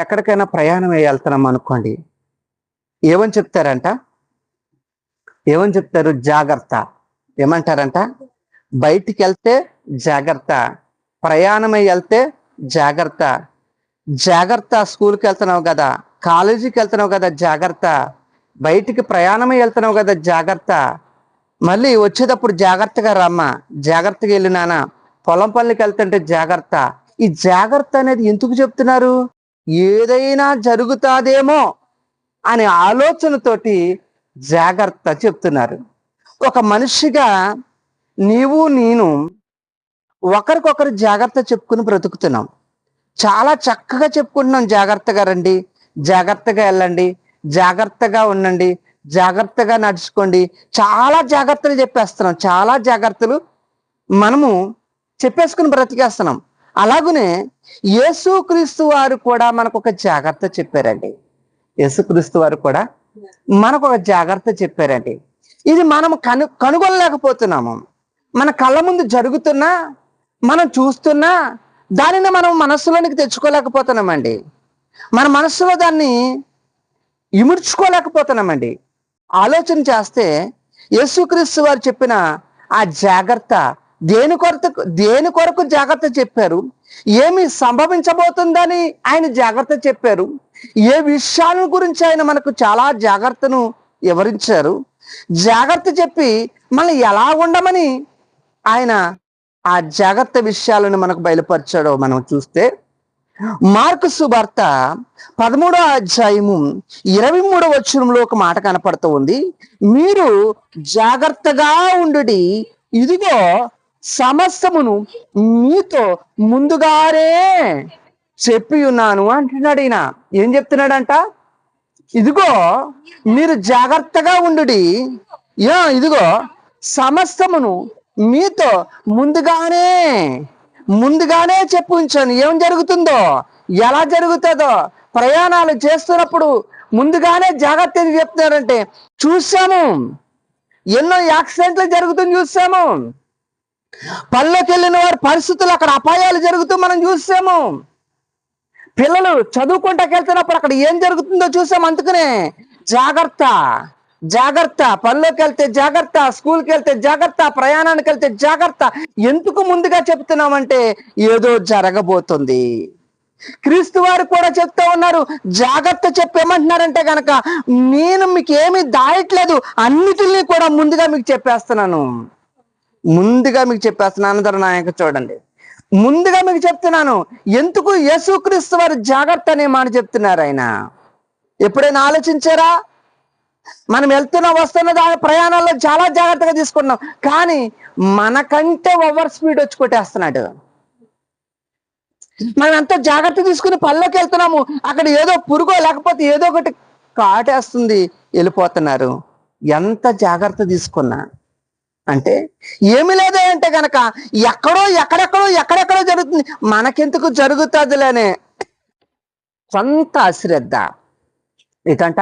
ఎక్కడికైనా ప్రయాణం అయ్యి వెళ్తున్నాం అనుకోండి. ఏమని చెప్తారంట? ఏమని చెప్తారు? జాగ్రత్త. ఏమంటారంట? బయటికి వెళ్తే జాగ్రత్త. ప్రయాణమై వెళ్తే జాగ్రత్త. జాగ్రత్త స్కూల్కి వెళ్తున్నావు కదా. కాలేజీకి వెళ్తున్నావు కదా. జాగ్రత్త. బయటికి ప్రయాణమై వెళ్తున్నావు కదా. జాగ్రత్త. మళ్ళీ వచ్చేటప్పుడు జాగ్రత్తగా రమ్మా. జాగ్రత్తగా వెళ్ళినానా పొలం పనులకి వెళ్తుంటే జాగ్రత్త. ఈ జాగ్రత్త అనేది ఎందుకు చెప్తున్నారు? ఏదైనా జరుగుతాదేమో అనే ఆలోచనతోటి జాగ్రత్త చెప్తున్నారు. ఒక మనిషిగా నీవు నేను ఒకరికొకరు జాగ్రత్త చెప్పుకుని బ్రతుకుతున్నాం. చాలా చక్కగా చెప్పుకుంటున్నాం. జాగ్రత్తగా రండి జాగ్రత్తగా వెళ్ళండి జాగ్రత్తగా ఉండండి జాగ్రత్తగా నడుచుకోండి. చాలా జాగ్రత్తలు చెప్పేస్తున్నాం. చాలా జాగ్రత్తలు మనము చెప్పేసుకుని బ్రతికేస్తున్నాం. అలాగనే యేసుక్రీస్తు వారు కూడా మనకు ఒక జాగ్రత్త చెప్పారండి. యేసుక్రీస్తు వారు కూడా మనకు ఒక జాగ్రత్త చెప్పారండి. ఇది మనం కను కనుగొనలేకపోతున్నాము. మన కళ్ళ ముందు జరుగుతున్నా మనం చూస్తున్నా దానిని మనం మనస్సులోనికి తెచ్చుకోలేకపోతున్నామండి. మన మనస్సులో దాన్ని ఇముడ్చుకోలేకపోతున్నామండి. ఆలోచన చేస్తే యేసుక్రీస్తు వారు చెప్పిన ఆ జాగ్రత్త దేని కొరకు దేని కొరకు జాగ్రత్త చెప్పారు? ఏమి సంభవించబోతుందని ఆయన జాగ్రత్త చెప్పారు? ఏ విషయాల గురించి ఆయన మనకు చాలా జాగ్రత్తను వివరించారు? జాగ్రత్త చెప్పి మనం ఎలా ఉండమని ఆయన ఆ జాగ్రత్త విషయాలను మనకు బయలుపరిచాడో మనం చూస్తే మార్కు సువార్త పదమూడో అధ్యాయము ఇరవై మూడో వచ్చరంలో ఒక మాట కనపడుతూ ఉంది. మీరు జాగ్రత్తగా ఉండు ఇదిగో సమస్తమును మీతో ముందుగానే చెప్పి ఉన్నాను అంటున్నాడు ఈయన. ఏం చెప్తున్నాడంట? ఇదిగో మీరు జాగ్రత్తగా ఉండు యా ఇదిగో సమస్తమును మీతో ముందుగానే ముందుగానే చెప్పు ఉంచాను ఏం జరుగుతుందో? ఎలా జరుగుతుందో? ప్రయాణాలు చేస్తున్నప్పుడు ముందుగానే జాగ్రత్త చెప్తున్నారంటే చూసాము ఎన్నో యాక్సిడెంట్లు జరుగుతుంది చూసాము పల్లెకి వెళ్ళిన వారి పరిస్థితులు అక్కడ అపాయాలు జరుగుతూ మనం చూసాము. పిల్లలు చదువుకుంటాకి వెళ్తున్నప్పుడు అక్కడ ఏం జరుగుతుందో చూసాం అందుకనే. జాగ్రత్త జాగ్రత్త పనిలోకి వెళ్తే జాగ్రత్త స్కూల్కి వెళ్తే జాగ్రత్త ప్రయాణానికి వెళ్తే జాగ్రత్త. ఎందుకు ముందుగా చెప్తున్నామంటే ఏదో జరగబోతుంది. క్రీస్తు వారు కూడా చెప్తా ఉన్నారు జాగ్రత్త చెప్పేమంటున్నారంటే గనక నేను మీకు ఏమీ దాయట్లేదు అన్నిటిని కూడా ముందుగా మీకు చెప్పేస్తున్నాను. ముందుగా మీకు చెప్పేస్తున్నాను ధర నాయక చూడండి. ముందుగా మీకు చెప్తున్నాను ఎందుకు యేసుక్రీస్తు వారు జాగ్రత్త అనే మాట చెప్తున్నారు ఆయన? ఎప్పుడైనా ఆలోచించారా? మనం వెళ్తున్న వస్తున్న దాని ప్రయాణాల్లో చాలా జాగ్రత్తగా తీసుకుంటున్నాం కానీ మనకంటే ఓవర్ స్పీడ్ వచ్చి కొట్టేస్తున్నాడు. మనం ఎంత జాగ్రత్త తీసుకుని పళ్ళకి వెళ్తున్నాము అక్కడ ఏదో పురుగో లేకపోతే ఏదో ఒకటి కాటేస్తుంది వెళ్ళిపోతున్నారు. ఎంత జాగ్రత్త తీసుకున్నా అంటే ఏమి లేదు అంటే గనక ఎక్కడో ఎక్కడెక్కడో ఎక్కడెక్కడో జరుగుతుంది. మనకెందుకు జరుగుతుందిలేనే? కొంత అశ్రద్ధ. ఇదంట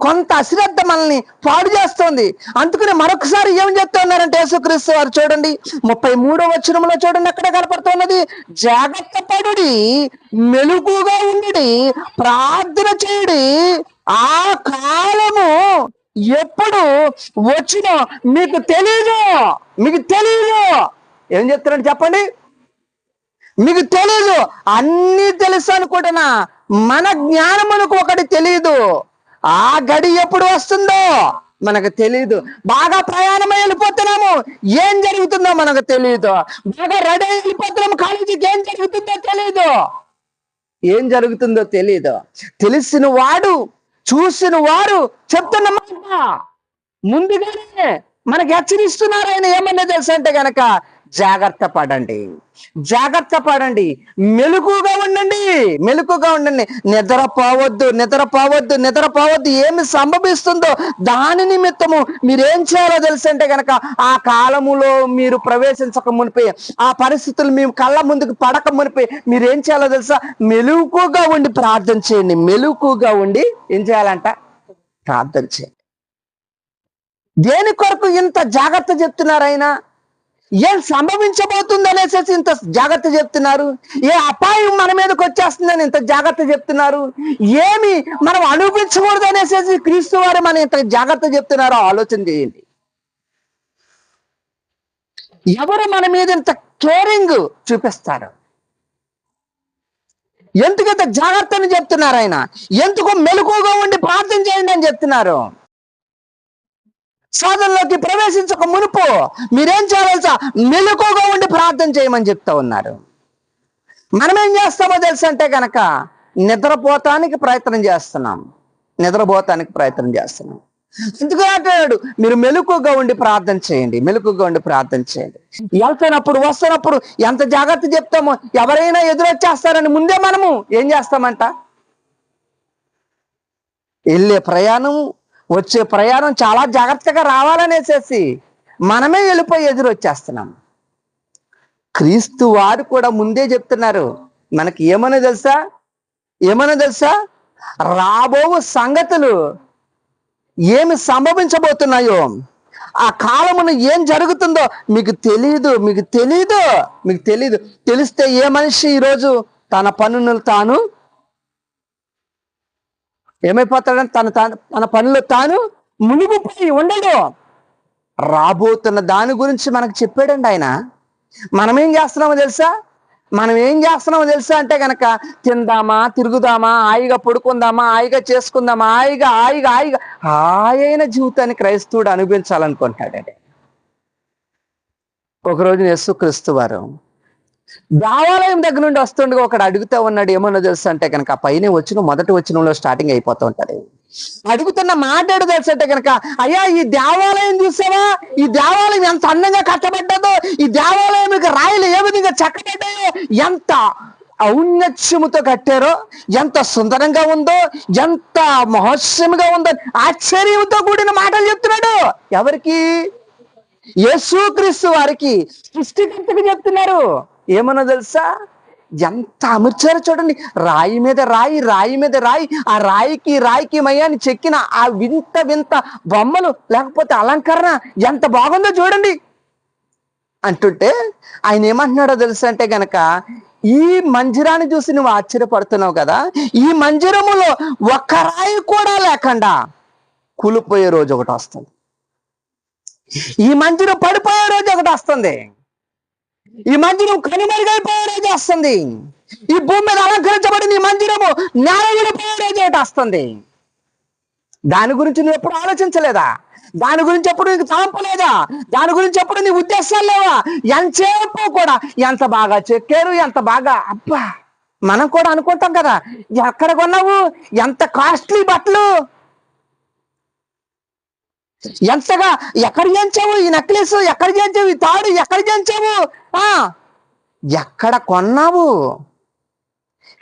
కొంత అశ్రద్ధ మనల్ని పాడు చేస్తోంది. అందుకని మరొకసారి ఏం చెప్తున్నారంటే యేసుక్రీస్తు వారు చూడండి. ముప్పై మూడో వచనంలో చూడండి అక్కడే కనపడుతున్నది? జాగ్రత్త పడుడి మెలుగుగా ఉండి ప్రార్థన చేయుడి. ఆ కాలము ఎప్పుడు వచ్చినా మీకు తెలీదు. మీకు తెలీదు. ఏం చెప్తున్నాడు చెప్పండి? మీకు తెలీదు. అన్ని తెలుసు అనుకుంటున్నా. మన జ్ఞానమునకు ఒకటి తెలియదు ఆ గడి ఎప్పుడు వస్తుందో మనకు తెలియదు బాగా ప్రయాణమై వెళ్ళిపోతున్నాము. ఏం జరుగుతుందో మనకు తెలియదు బాగా రెడీ వెళ్ళిపోతున్నాము కాలేజీకి ఏం జరుగుతుందో తెలియదు ఏం జరుగుతుందో తెలియదు తెలిసిన వాడు చూసిన వారు చెప్తున్న మాట. ముందుగానే మనకి హెచ్చరిస్తున్నారు ఆయన ఏమన్నా తెలుసంటే గనక జాగ్రత్త పడండి. జాగ్రత్త పడండి. మెలకుగా ఉండండి. మెలకుగా ఉండండి. నిద్రపోవద్దు నిద్రపోవద్దు నిద్రపోవద్దు. ఏమి సంభవిస్తుందో దాని నిమిత్తము మీరేం చేయాలో తెలుసు అంటే గనక ఆ కాలములో మీరు ప్రవేశించక మునిపి ఆ పరిస్థితులు మీ కళ్ళ ముందుకు పడక మునిపి మీరేం చేయాలో తెలుసా? మెలుకుగా ఉండి ప్రార్థన చేయండి. మెలుకుగా ఉండి ఏం చేయాలంట? ప్రార్థన చేయండి. దేని కొరకు ఇంత జాగ్రత్త చెప్తున్నారైనా ఏం సంభవించబోతుంది అనేసి ఇంత జాగ్రత్త చెప్తున్నారు? ఏ అపాయం మన మీదకి వచ్చేస్తుందని ఇంత జాగ్రత్త చెప్తున్నారు? ఏమి మనం అనుభవించకూడదు అనేసి క్రీస్తు వారు మన ఇంత జాగ్రత్త చెప్తున్నారో ఆలోచన చేయండి. ఎవరు మన మీద ఇంత కేరింగ్ చూపిస్తారు? ఎందుకు ఇంత జాగ్రత్తని చెప్తున్నారు ఆయన? ఎందుకు మెలకుగా ఉండి ప్రార్థన చేయండి అని చెప్తున్నారు? సాధనలోకి ప్రవేశించక మునుపు మీరేం చేయవలసా మెలకుగా ఉండి ప్రార్థన చేయమని చెప్తా ఉన్నారు. మనం ఏం చేస్తామో తెలుసు అంటే కనుక నిద్రపోతానికి ప్రయత్నం చేస్తున్నాం. నిద్రపోతానికి ప్రయత్నం చేస్తున్నాం. ఎందుకు అంటాడు మీరు మెలకుగా ఉండి ప్రార్థన చేయండి. మెలకుగా ఉండి ప్రార్థన చేయండి. వెళ్తున్నప్పుడు వస్తున్నప్పుడు ఎంత జాగ్రత్త చెప్తామో ఎవరైనా ఎదురొచ్చేస్తారని ముందే మనము ఏం చేస్తామంట? వెళ్ళే ప్రయాణం వచ్చే ప్రయాణం చాలా జాగ్రత్తగా రావాలనేసేసి మనమే వెళ్ళిపోయి ఎదురొచ్చేస్తున్నాం. క్రీస్తు వారు కూడా ముందే చెప్తున్నారు మనకి ఏమని తెలుసా? ఏమని తెలుసా? రాబో సంగతులు ఏమి సంభవించబోతున్నాయో ఆ కాలమున ఏం జరుగుతుందో మీకు తెలీదు మీకు తెలీదు మీకు తెలీదు. తెలిస్తే ఏ మనిషి ఈరోజు తన పనులను తాను ఏమైపోతాడని తన తాను తన పనులు తాను మునిగిపోయి ఉండడు. రాబోతున్న దాని గురించి మనకు చెప్పాడండి ఆయన. మనం ఏం చేస్తున్నామో తెలుసా? మనం ఏం చేస్తున్నామో తెలుసా అంటే గనక తిందామా తిరుగుదామా హాయిగా పడుకుందామా హాయిగా చేసుకుందామా హాయిగా హాయిగా హాయిగా హాయైన జీవితాన్ని క్రైస్తవుడు అనుభవించాలనుకుంటాడండి. ఒకరోజు యేసుక్రీస్తు వారు దేవాలయం దగ్గర నుండి వస్తుండగా ఒకడు అడుగుతా ఉన్నాడు ఏమన్నా తెలుసు? అంటే కనుక పైన వచ్చిన మొదటి వచ్చినంలో స్టార్టింగ్ అయిపోతూ ఉంటది అడుగుతున్న మాట్లాడు తెలుసు అంటే కనుక అయ్యా ఈ దేవాలయం చూసావా? ఈ దేవాలయం ఎంత అందంగా కట్టబడ్డదో ఈ దేవాలయం రాయలు ఏ విధంగా చక్కబడ్డాయో ఎంత ఔన్నత్యముతో కట్టారో ఎంత సుందరంగా ఉందో ఎంత మహోత్సవంగా ఉందో ఆశ్చర్యంతో కూడిన మాటలు చెప్తున్నాడు. ఎవరికి? యేసుక్రీస్తు వారికి. సృష్టికర్తకు చెప్తున్నారు. ఏమన్నా తెలుసా? ఎంత అమర్చారో చూడండి. రాయి మీద రాయి రాయి మీద రాయి ఆ రాయికి రాయికి మయ్యాన్ని చెక్కిన ఆ వింత వింత బొమ్మలు లేకపోతే అలంకరణ ఎంత బాగుందో చూడండి. అంటుంటే ఆయన ఏమంటున్నాడో తెలుసా అంటే గనక ఈ మంజిరాన్ని చూసి నువ్వు ఆశ్చర్యపడుతున్నావు కదా ఈ మంజిరములో ఒక్క రాయి కూడా లేకుండా కూలిపోయే రోజు ఒకటి వస్తుంది. ఈ మంజిరం పడిపోయే రోజు ఒకటి వస్తుంది. ఈ మందిరం కనుమరుగైపోయే చేస్తుంది. ఈ భూమి మీద అలంకరించబడిన ఈ మందిరము నేలగిడిపోయే రోజు వస్తుంది దాని గురించి నువ్వు ఎప్పుడు ఆలోచించలేదా? దాని గురించి ఎప్పుడు నీకు తలంపలేదా? దాని గురించి ఎప్పుడు నీ ఉద్దేశాలు లేవా? ఎంతసేపు కూడా ఎంత బాగా చెక్కారు ఎంత బాగా అబ్బా! మనం కూడా అనుకుంటాం కదా ఎక్కడ కొన్నావు? ఎంత కాస్ట్లీ బట్టలు? ఎంతగా ఎక్కడ చేయించావు ఈ నెక్లెస్ ఎక్కడ చేయించావు ఈ తాడు? ఎక్కడ చేయించావు ఆ ఎక్కడ కొన్నావు?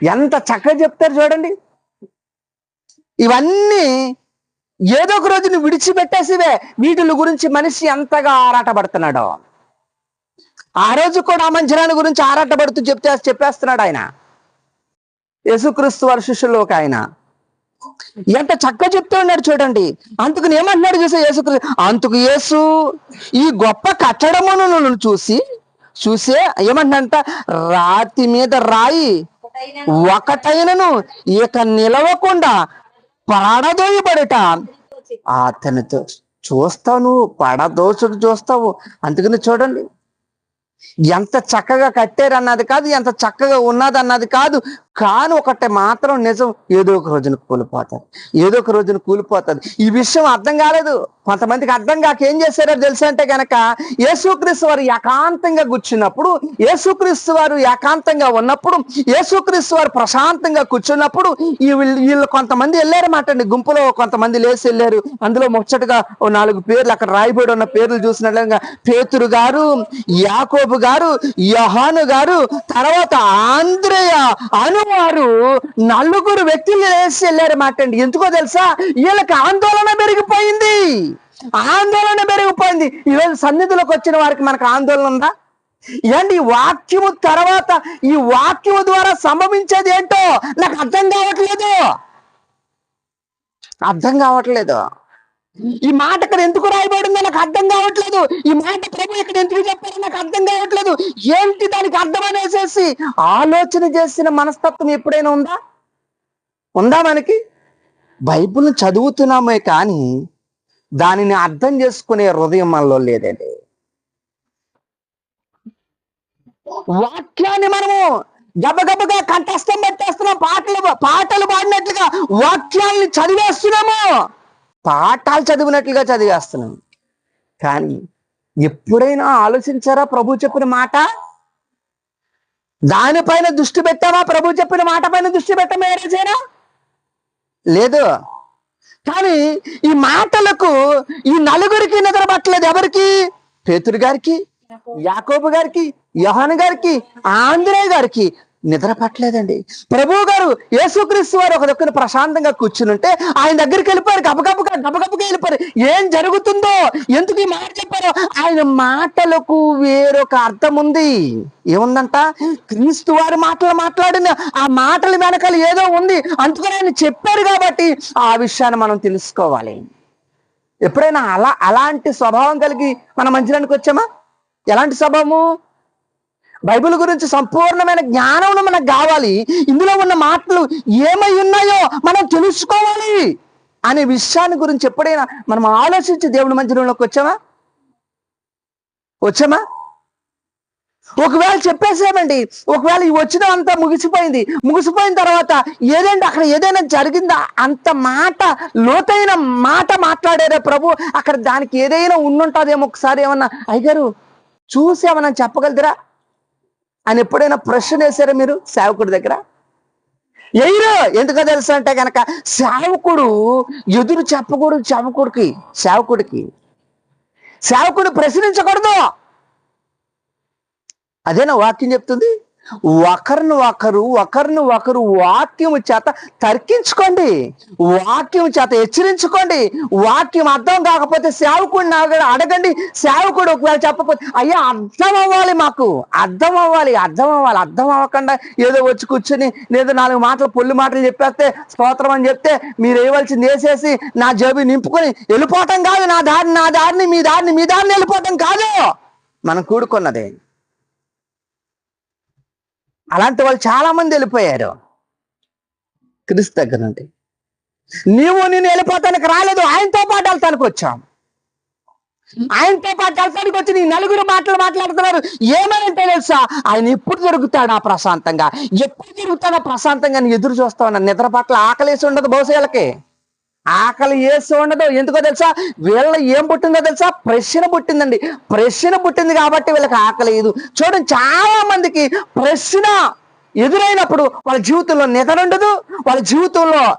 ఎంత చక్కగా చెప్తారు చూడండి. ఇవన్నీ ఏదో ఒక రోజు నువ్వు విడిచిపెట్టేసివే. వీటిల గురించి మనిషి ఎంతగా ఆరాటపడుతున్నాడో. ఆ రోజు కూడా ఆ మంచిరాని గురించి ఆరాటపడుతూ చెప్తే చెప్పేస్తున్నాడు ఆయన. యేసుక్రీస్తు వారి శిష్యులు ఒక ఆయన. ఎంత చక్కగా చెప్తూ ఉన్నాడు చూడండి. అందుకు ఏమంటున్నాడు చూసా యేసు అందుకు యేసు ఈ గొప్ప కట్టడమును చూసి చూసే ఏమంటున్నంట రాతి మీద రాయి ఒకటైనను ఇక నిలవకుండా పడదోయబడట. అతనితో చూస్తావు నువ్వు పడదోచుడు చూస్తావు. అందుకని చూడండి. ఎంత చక్కగా కట్టారు అన్నది కాదు ఎంత చక్కగా ఉన్నది అన్నది కాదు కానీ ఒకటి మాత్రం నిజం ఏదో ఒక రోజున కూలిపోతుంది ఏదో ఒక రోజున కూలిపోతుంది ఈ విషయం అర్థం కాలేదు. కొంతమందికి అర్థం కాక ఏం చేశారో తెలుసు అంటే గనక యేసుక్రీస్తు వారు ఏకాంతంగా కూర్చున్నప్పుడు యేసుక్రీస్తు వారు ఏకాంతంగా ఉన్నప్పుడు యేసుక్రీస్తు వారు ప్రశాంతంగా కూర్చున్నప్పుడు ఈ వీళ్ళు కొంతమంది వెళ్ళారన్నమాట అండి. గుంపులో కొంతమంది లేచి వెళ్ళారు. అందులో ముచ్చటగా నాలుగు పేర్లు అక్కడ రాయబడి ఉన్న పేర్లు చూసినట్లుగా పేతురు గారు యాకో యాకోబు గారు యహాను గారు తర్వాత ఆంధ్రేయ అనువారు నలుగురు వ్యక్తులు వేసి వెళ్ళారన్నమాట అండి ఎందుకో తెలుసా? వీళ్ళకి ఆందోళన పెరిగిపోయింది. ఆందోళన పెరిగిపోయింది. ఈరోజు సన్నిధిలోకి వచ్చిన వారికి మనకు ఆందోళన ఉందా? ఏంటి ఈ వాక్యము తర్వాత ఈ వాక్యము ద్వారా సంభవించేది ఏంటో నాకు అర్థం కావట్లేదు. అర్థం కావట్లేదు. ఈ మాట ఇక్కడ ఎందుకు రాయబడిందో నాకు అర్థం కావట్లేదు. ఈ మాట ప్రభు ఇక్కడ ఎందుకు చెప్పారో నాకు అర్థం కావట్లేదు. ఏంటి దానికి అర్థం అనేసేసి ఆలోచన చేసిన మనస్తత్వం ఎప్పుడైనా ఉందా? ఉందా మనకి? బైబిల్ చదువుతున్నామే కానీ దానిని అర్థం చేసుకునే హృదయం మనలో లేదండి. వాక్యాన్ని మనము గబగబగా కంఠస్థం పెట్టేస్తున్నాం పాటలు పాటలు పాడినట్లుగా వాక్యాన్ని చదివేస్తున్నాము. పాఠాలు చదివినట్లుగా చదివేస్తున్నాం. కానీ ఎప్పుడైనా ఆలోచించారా ప్రభు చెప్పిన మాట? దానిపైన దృష్టి పెట్టావా? ప్రభు చెప్పిన మాట పైన దృష్టి పెట్టమా ఏ లేదు. కానీ ఈ మాటలకు ఈ నలుగురికి నిద్రపట్టలేదు ఎవరికి? పేతురు గారికి యాకోబు గారికి యోహన్ గారికి ఆంధ్రేయ గారికి నిద్ర పట్టలేదండి ప్రభు గారు యేసుక్రీస్తు వారు ఒక దగ్గర ప్రశాంతంగా కూర్చునుంటే ఆయన దగ్గరికి వెళ్ళిపోయారు. గబగబగా గబగబగా వెళ్ళిపోయారు. ఏం జరుగుతుందో ఎందుకు ఈ మాట చెప్పారో ఆయన మాటలకు వేరొక అర్థం ఉంది. ఏముందంట? క్రీస్తు వారి మాటలు మాట్లాడిన ఆ మాటల వెనకాల ఏదో ఉంది. అందుకని ఆయన చెప్పారు కాబట్టి ఆ విషయాన్ని మనం తెలుసుకోవాలి. ఎప్పుడైనా అలా అలాంటి స్వభావం కలిగి మన మంచిరానికి వచ్చామా? ఎలాంటి స్వభావము? బైబిల్ గురించి సంపూర్ణమైన జ్ఞానం మనకు కావాలి. ఇందులో ఉన్న మాటలు ఏమై ఉన్నాయో మనం తెలుసుకోవాలి అనే విషయాన్ని గురించి ఎప్పుడైనా మనం ఆలోచించి దేవుని మందిరంలోకి వచ్చామా? వచ్చామా? ఒకవేళ చెప్పేసామండి ఒకవేళ ఈ వచ్చిన అంతా ముగిసిపోయింది. ముగిసిపోయిన తర్వాత ఏదంటే అక్కడ ఏదైనా జరిగిందా? అంత మాట లోతైన మాట మాట్లాడారా ప్రభు? అక్కడ దానికి ఏదైనా ఉండుంటుందేమో ఒకసారి ఏమన్నా? అయ్యగారు చూసి ఏమన్నా చెప్పగలుగుతారా అని ఎప్పుడైనా ప్రశ్న వేశారా మీరు సేవకుడి దగ్గర? ఎయిరు ఎందుకో తెలుసు అంటే కనుక సేవకుడు ఎదురు చెప్పకూడదు సేవకుడికి సేవకుడికి. సేవకుడు ప్రశ్నించకూడదు! అదేనా వాక్యం చెప్తుంది? ఒకరిని ఒకరు ఒకరిని ఒకరు వాక్యము చేత తర్కించుకోండి. వాక్యం చేత హెచ్చరించుకోండి. వాక్యం అర్థం కాకపోతే సేవకుడిని అడగండి. సేవకుడు ఒకవేళ చెప్పకపోతే అయ్యా అర్థం అవ్వాలి మాకు. అర్థం అవ్వాలి అర్థం అవ్వాలి అర్థం అవ్వకుండా ఏదో వచ్చి కూర్చొని లేదా నాలుగు మాటలు పొల్లి మాటలు చెప్పేస్తే స్తోత్రం అని చెప్తే మీరు వేయవలసింది వేసేసి నా జేబు నింపుకొని వెళ్ళిపోవటం కాదు. నా దారిని నా దారిని మీ దారిని మీ దారిని వెళ్ళిపోవటం కాదు. మనం కూడుకున్నదే. అలాంటి వాళ్ళు చాలా మంది వెళ్ళిపోయారు. క్రీస్తు దగ్గర నుండి నీవు నేను వెళ్ళిపోతానికి రాలేదు. ఆయనతో పాటు వెళ్తానికి వచ్చాం. ఆయనతో పాటు వెళ్తానికి వచ్చి నీ నలుగురు మాటలు మాట్లాడుతున్నారు. ఏమనంటే తెలుసా? ఆయన ఎప్పుడు దొరుకుతాడా ప్రశాంతంగా? ఎప్పుడు దొరుకుతాడా ప్రశాంతంగా అని ఎదురు చూస్తా ఉన్నా నిద్ర పట్ల ఆకలేసి ఉండదు బహుశా ఆకలి ఏసు ఉండదు. ఎందుకో తెలుసా? వీళ్ళ ఏం పుట్టిందో తెలుసా? ప్రశ్న పుట్టిందండి. ప్రశ్న పుట్టింది కాబట్టి వీళ్ళకి ఆకలి లేదు. చూడండి చాలా మందికి ప్రశ్న ఎదురైనప్పుడు వాళ్ళ జీవితంలో నిద్ర ఉండదు. వాళ్ళ జీవితంలో